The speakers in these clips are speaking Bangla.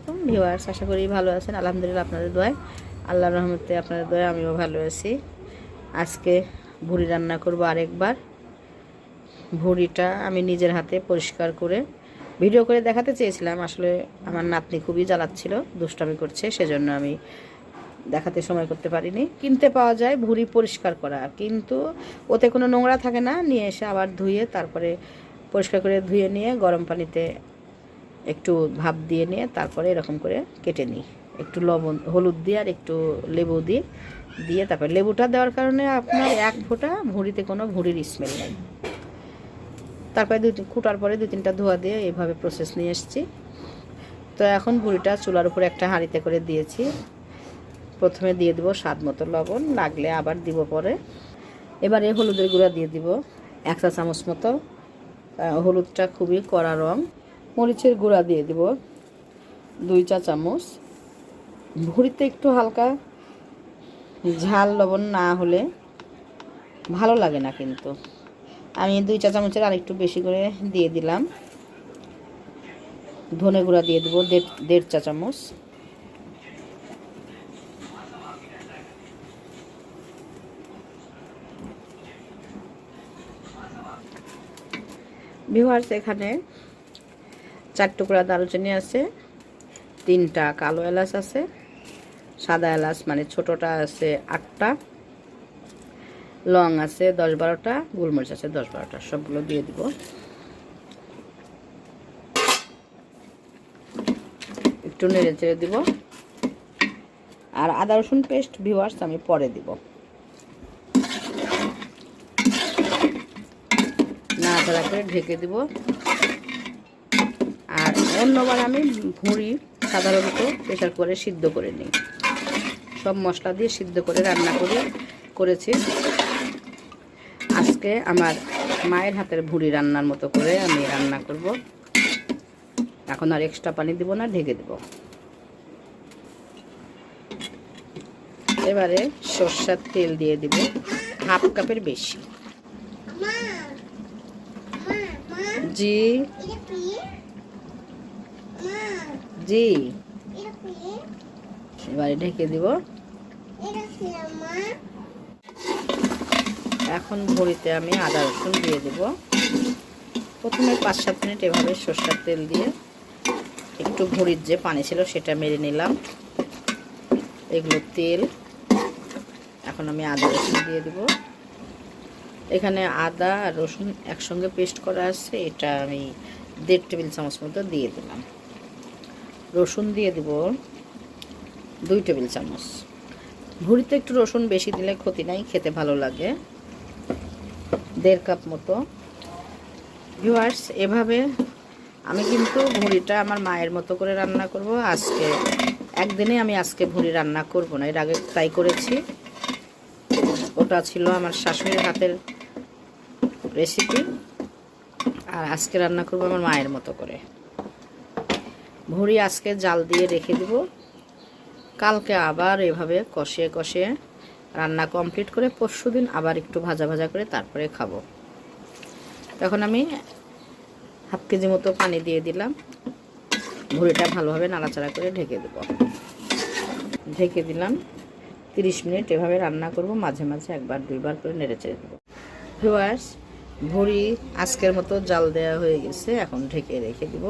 আলাইকুম ভিউয়ার্স, আশা করি ভালো আছেন। আলহামদুলিল্লাহ আপনাদের দোয়ায়। আল্লাহর রহমতে আপনাদের দোয়ায় আমিও ভালো আছি। আজকে ভুড়ি রান্না করব আরেকবার। ভুড়িটা আমি নিজের হাতে পরিষ্কার করে ভিডিও করে দেখাতে চেয়েছিলাম। আসলে আমার নাতনি খুবই জ্বালাচ্ছিল, দুষ্টামি করছে, সেজন্য আমি দেখাতে সময় করতে পারিনি। কিনতে পাওয়া যায় ভুড়ি পরিষ্কার করা, কিন্তু ওতে কোনো নোংরা থাকে না। নিয়ে এসে আবার ধুয়ে তারপরে পরিষ্কার করে ধুয়ে নিয়ে গরম পানিতে একটু ভাপ দিয়ে নিয়ে তারপরে এরকম করে কেটে নিই। একটু লবণ, হলুদ দিয়ে আর একটু লেবু দিয়ে দিয়ে তারপরে লেবুটা দেওয়ার কারণে আপনার এক ফোঁটা ভুঁড়িতে কোনো ভুঁড়ির স্মেল নেই। তারপরে দুই কুটার পরে দু তিনটা ধোয়া দিয়ে এইভাবে প্রসেস নিয়ে এসেছি। তো এখন ভুঁড়িটা চুলার উপরে একটা হাঁড়িতে করে দিয়েছি। প্রথমে দিয়ে দিব স্বাদ মতো লবণ, লাগলে আবার দিব পরে। এবারে হলুদের গুঁড়া দিয়ে দিব, এক চা চামচ মতো হলুদটা খুবই কড়া রং। মরিচের গুঁড়া দিয়ে দিব। দুই চা চামচ। ভুড়িতে একটু হালকা ঝাল, লবণ না হলে ভালো লাগে না কিন্তু। আমি দুই চা চামচের আর একটু বেশি করে দিয়ে দিলাম। ধনে গুঁড়া দিয়ে দেবো দেড় দেড় চা চামচ। ভিউয়ার্স, এখানে চার টুকরা দারুচিনি আছে, তিনটা কালো এলাচ আছে, সাদা এলাচ মানে ছোটটা আছে আটটা, লং আছে দশ বারোটা, গোলমরিচ আছে দশ বারোটা, সবগুলো দিয়ে দিব। একটু নেড়ে চেড়ে দিব। আর আদা রসুন পেস্ট ভিউয়ার্স আমি পরে দিব। নাড়াচাড়া করে ঢেকে দিব। অন্যবার আমি ভুঁড়ি সাধারণত প্রেশার করে সিদ্ধ করে নিই। সব মশলা দিয়ে সিদ্ধ করে রান্না করে করেছি। আজকে আমার মায়ের হাতের ভুঁড়ি রান্নার মতো করে আমি রান্না করব। এখন আর এক্সট্রা পানি দিব না ঢেকে দেব। এবারে সর্ষার তেল দিয়ে দিব হাফ কাপের বেশি। জি। জি। এবারে ঢেকে দিব। এখন ভরিতে আমি আদা রসুন দিয়ে দেব। প্রথমে পাঁচ সাত মিনিট এভাবে সর্ষার তেল দিয়ে একটু ভরির যে পানি ছিল সেটা মেরে নিলাম। এগুলো তেল। এখন আমি আদা রসুন দিয়ে দেব। এখানে আদা আর রসুন একসঙ্গে পেস্ট করা আছে এটা আমি দেড় টেবিল চামচ মতো দিয়ে দিলাম। রসুন দিয়ে দেব দুই টেবিল চামচ। ভুড়িতে একটু রসুন বেশি দিলে ক্ষতি নাই, খেতে ভালো লাগে। দেড় কাপ মতো। ভিউয়ার্স, এভাবে আমি কিন্তু ভুড়িটা আমার মায়ের মতো করে রান্না করব। আজকে একদিনে আমি আজকে ভুড়ি রান্না করব না, এর আগে তাই করেছি। ওটা ছিল আমার শাশুড়ির হাতের রেসিপি আর আজকে রান্না করব আমার মায়ের মতো করে। ভুড়ি আজকে জাল দিয়ে রেখে দিব। কালকে আবার এভাবে কষিয়ে কষিয়ে রান্না কমপ্লিট করে পরশু দিন আবার একটু ভাজা ভাজা করে তারপরে খাব। তখন আমি হাফ কেজি মতো পানি দিয়ে দিলাম। ভুড়িটা ভালোভাবে নাড়াচাড়া করে ঢেকে দেব। ঢেকে দিলাম। তিরিশ মিনিট এভাবে রান্না করব। মাঝে মাঝে একবার, দুইবার করে নেড়ে চেড়ে দেবো ভিওয়ার্স ভুড়ি আজকের মতো জাল দেওয়া হয়ে গেছে। এখন ঢেকে রেখে দিব।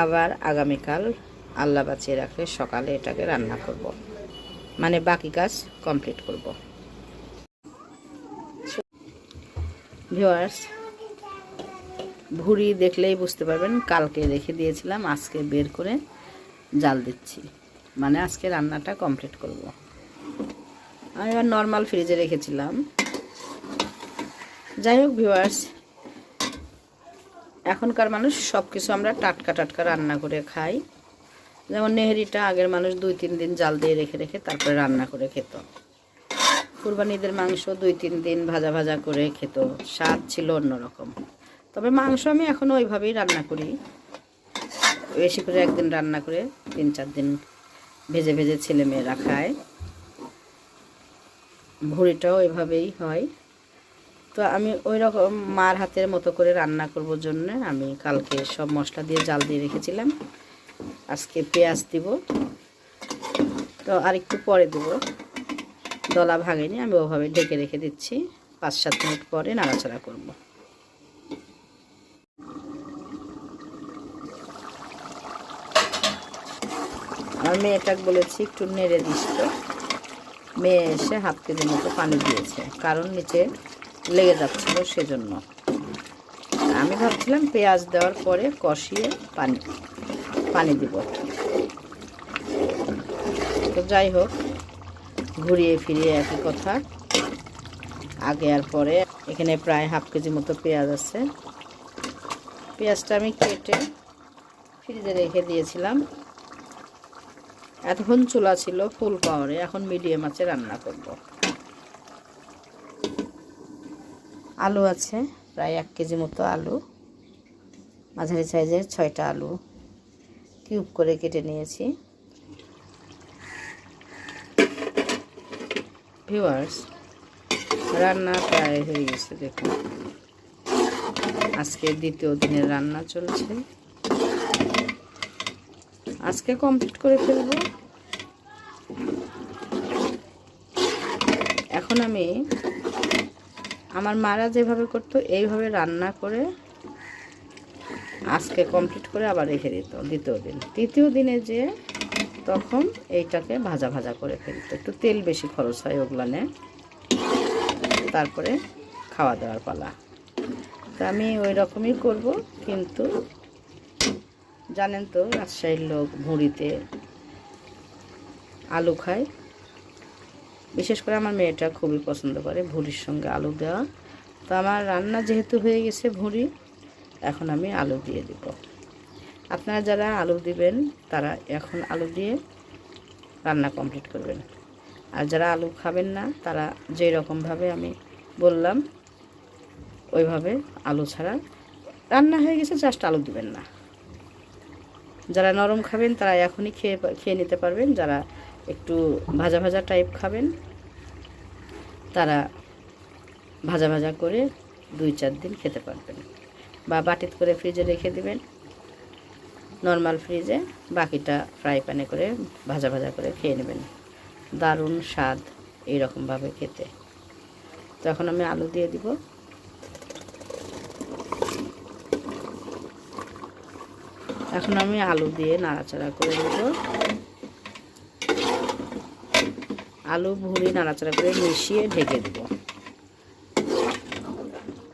আবার আগামীকাল আল্লাহ বাঁচিয়ে রাখলে সকালে এটাকে রান্না করব। মানে বাকি কাজ কমপ্লিট করব। ভিওয়ার্স ভুড়ি দেখলেই বুঝতে পারবেন, কালকে রেখে দিয়েছিলাম, আজকে বের করে জাল দিচ্ছি। মানে আজকে রান্নাটা কমপ্লিট করব। আমি এবার নর্মাল ফ্রিজে রেখেছিলাম। যাই হোক ভিওয়ার্স এখনকার মানুষ সব কিছু আমরা টাটকা টাটকা রান্না করে খাই। যেমন নেহেরিটা আগের মানুষ দুই, তিন দিন জাল দিয়ে রেখে রেখে তারপরে রান্না করে খেত। কুরবানিদের মাংস দুই, তিন দিন ভাজা ভাজা করে খেত। স্বাদ ছিল অন্যরকম। তবে মাংস আমি এখনও ওইভাবেই রান্না করি। বেশি করে একদিন রান্না করে তিন, চার দিন ভেজে ভেজে ছেলে মেয়েরা খায়। ভুড়িটাও এভাবেই হয়। তো আমি ওই রকম মার হাতের মতো করে রান্না করব জন্য আমি কালকে সব মশলা দিয়ে জাল দিয়ে রেখেছিলাম। আজকে পেঁয়াজ দিব। তো আরেকটু পরে দেব। দলা ভাঙেনি, আমি ওভাবে ঢেকে রেখে দিচ্ছি। পাঁচ সাত মিনিট পরে নাড়াচাড়া করব। আমার মেয়েটাকে বলেছি একটু নেড়ে দিস তো। মেয়ে এসে হাফ কেজির মতো পানি দিয়েছে, কারণ নিচে লেগে যাচ্ছিল সেজন্য। আমি ভাবছিলাম পেঁয়াজ দেওয়ার পরে কষিয়ে পানি পানি দিব। তো যাই হোক, ঘুরিয়ে ফিরিয়ে একই কথা। আগে আর পরে এখানে প্রায় হাফ কেজি মতো পেঁয়াজ আছে। পেঁয়াজটা আমি কেটে ফ্রিজে রেখে দিয়েছিলাম। এতক্ষণ চুলা ছিল ফুল পাওয়ারে, এখন মিডিয়াম আছে রান্না করব। আলু আছে, প্রায় এক কেজি মতো আলু। মাঝারি সাইজের ছয়টা আলু কিউব করে কেটে নিয়েছি। ভিউয়ার্স, রান্না প্রায় হয়ে গেছে, দেখুন। আজকে দ্বিতীয় দিনের রান্না চলছে। আজকে কমপ্লিট করে ফেলব। এখন আমি আমার মারা যেভাবে করতো, এইভাবে রান্না করে আজকে কমপ্লিট করে আবার রেখে দিত, দ্বিতীয় দিন। তৃতীয় দিনে যে তখন এইটাকে ভাজা ভাজা করে ফেলতো। একটু তেল বেশি খরচ হয় ওগুলানে। তারপরে খাওয়া দাওয়ার পালা। তো আমি ওই রকমই করব, কিন্তু জানেন তো রাজশাহীর লোক ভুঁড়িতে আলু খায়। বিশেষ করে আমার মেয়েটা খুবই পছন্দ করে ভুঁড়ির সঙ্গে আলু দেওয়া। তো আমার রান্না যেহেতু হয়ে গেছে ভুঁড়ি, এখন আমি আলু দিয়ে দিব। আপনারা যারা আলু দিবেন, তারা এখন আলু দিয়ে রান্না কমপ্লিট করবেন। আর যারা আলু খাবেন না, তারা যেই রকমভাবে আমি বললাম, ওইভাবে আলু ছাড়া রান্না হয়ে গেছে, জাস্ট আলু দিবেন না। যারা নরম খাবেন, তারা এখনই খেয়ে খেয়ে নিতে পারবেন। যারা একটু ভাজা ভাজা টাইপ খাবেন তারা ভাজা ভাজা করে দুই চার দিন খেতে পারবেন। বা বাটিত করে ফ্রিজে রেখে দিবেন। নর্মাল ফ্রিজে বাকিটা ফ্রাই প্যানে করে ভাজা ভাজা করে খেয়ে নেবেন। দারুণ স্বাদ এইরকমভাবে খেতে। তো এখন আমি আলু দিয়ে দিব। এখন আমি আলু দিয়ে নাড়াচাড়া করে দেব আলু ভুড়ি নাড়াচাড়া করে মিশিয়ে ঢেকে দেব।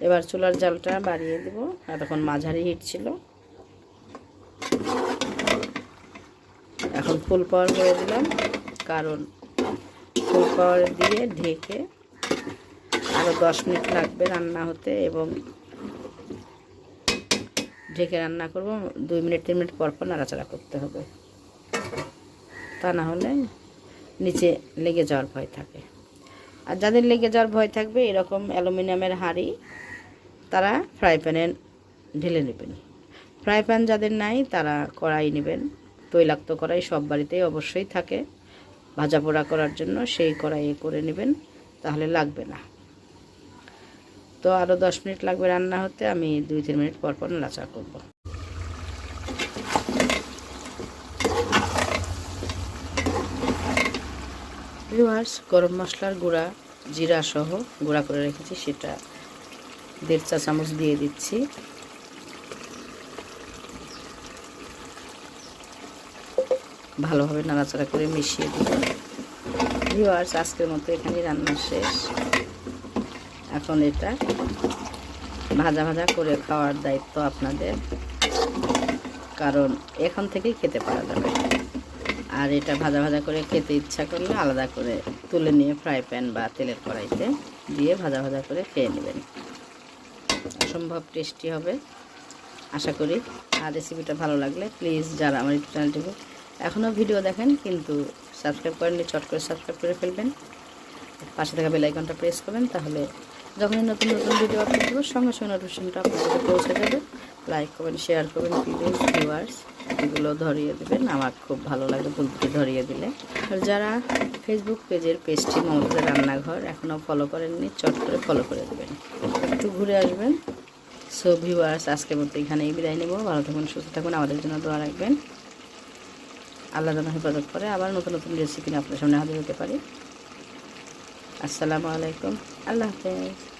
এবার চুলার জালটা বাড়িয়ে দেব। এতক্ষণ মাঝারি হিট ছিল। এখন ফুল পাওয়ার করে দিলাম। কারণ ফুল পাওয়ার দিয়ে ঢেকে আরও দশ মিনিট লাগবে রান্না হতে এবং ঢেকে রান্না করব। দুই মিনিট, তিন মিনিট পর পর নাড়াচাড়া করতে হবে। তা না হলে নিচে লেগে যাওয়ার ভয় থাকে। আর যাদের লেগে যাওয়ার ভয় থাকবে, এরকম অ্যালুমিনিয়ামের হাঁড়ি তারা ফ্রাই প্যানে ঢেলে নেবেন। ফ্রাই প্যান যাদের নাই, তারা কড়াই নেবেন। তৈলাক্ত কড়াই সব বাড়িতেই অবশ্যই থাকে। ভাজা পোড়া করার জন্য সেই কড়াইয়ে করে নেবেন, তাহলে লাগবে না। তো আরও দশ মিনিট লাগবে রান্না হতে, আমি দুই তিন মিনিট পরপর নাচা করব। ভিউয়ার্স গরম মশলার গুঁড়া, জিরা সহ গুঁড়া করে রেখেছি, সেটা দেড় চা চামচ দিয়ে দিচ্ছি। ভালোভাবে নাড়াচাড়া করে মিশিয়ে দিব ভিউয়ার্স আজকের মতো এখানেই রান্না শেষ। এখন এটা ভাজা ভাজা করে খাওয়ার দায়িত্ব আপনাদের, কারণ এখন থেকেই খেতে পারা যাবে। আর এটা ভাজা ভাজা করে খেতে ইচ্ছা করলে আলাদা করে তুলে নিয়ে ফ্রাই প্যান বা তেলের কড়াইতে দিয়ে ভাজা ভাজা করে খেয়ে নেবেন। অসম্ভব টেস্টি হবে। আশা করি আর রেসিপিটা ভালো লাগলে প্লিজ যারা আমার ইউটিউব চ্যানেলটিকে এখনও ভিডিও দেখেন কিন্তু সাবস্ক্রাইব করেননি, চট করে সাবস্ক্রাইব করে ফেলবেন। পাশে থাকা বেলাইকনটা প্রেস করবেন তাহলে যখনই নতুন নতুন ভিডিও আপলোড করব, সঙ্গে সঙ্গে নোটিফিকেশনটা আপনাদের পৌঁছে যাবে। লাইক করবেন শেয়ার করবেন প্লিজ ভিউয়ার্স এগুলো ধরিয়ে দেবেন। আমার খুব ভালো লাগে ভুলতে ধরিয়ে দিলে। আর যারা ফেসবুক পেজের পেজটি মমতাদের রান্নাঘর এখনও ফলো করেননি, চট করে ফলো করে দেবেন। একটু ঘুরে আসবেন। সো ভিউয়ার্স আজকের মতো এখানেই বিদায় নেব। ভালো থাকুন, সুস্থ থাকুন, আমাদের জন্য দোয়া রাখবেন। আল্লাহ যেন হেফাজত করে। আবার নতুন নতুন রেসিপি নিয়ে আপনার সামনে হাজির হতে পারি। আসসালামু আলাইকুম। আল্লাহ হাফেজ।